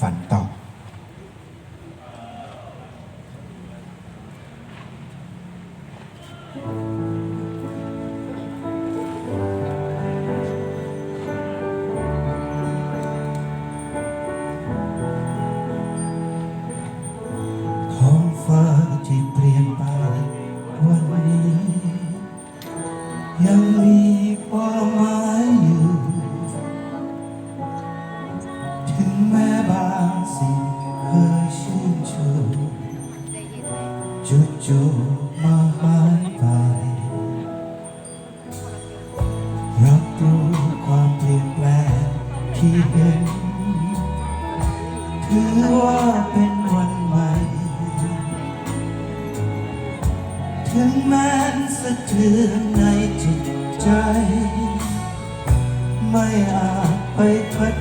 ฝันต่อ ท้องฟ้าที่เปลี่ยนไปวันนี้ยัง จู่ๆมาหายไป รับรู้ความเปลี่ยนแปลงที่เห็น ถือว่าเป็นวันใหม่ ถึงแม้นสะเทือนในจิตใจ ไม่อาจไปขัด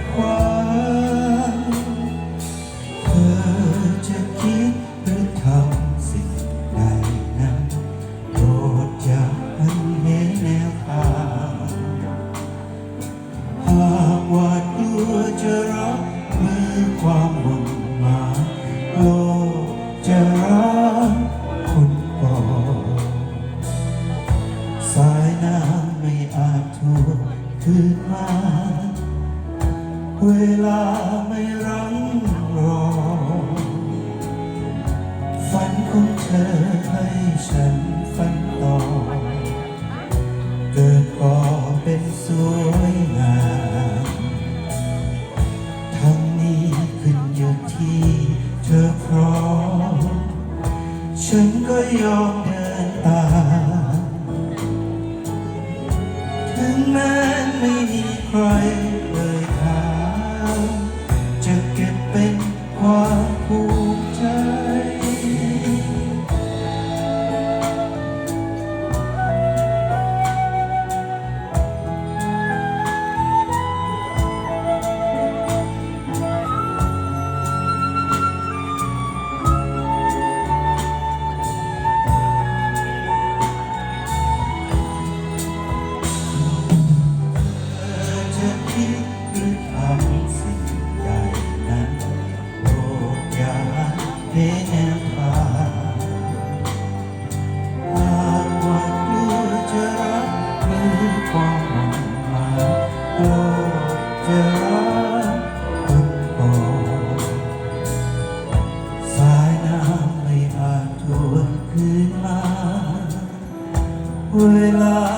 วจะรับมือความหวังมาโลกจะรักคนก่อนสายน้ำไม่อาจทวนคืนมา เวลาไม่รังรอ ฝันของเธอให้ฉันฝัน ยอมเดินตามถึงแม้ไม่มีใคร มาโปรดจะรักคนก่อนสายน้ำไม่อาจทวนคืนมาเวลา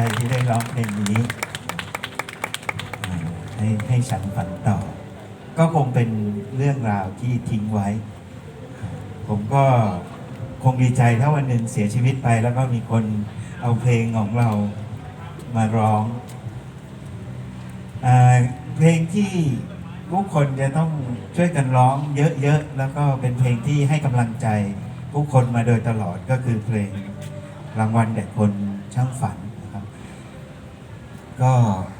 ใจที่ได้ร้องเพลงนี้ ให้ให้ฉันฝันต่อ ก็คงเป็นเรื่องราวที่ทิ้งไว้ ผมก็คงดีใจถ้าวันหนึ่งเสียชีวิตไป แล้วก็มีคนเอาเพลงของเรามาร้องอเพลงที่ผู้คนจะต้องช่วยกันร้องเยอะๆ แล้วก็เป็นเพลงที่ให้กำลังใจผู้คนมาโดยตลอดก็คือเพลงรางวัลแด่คนช่างฝัน 啊。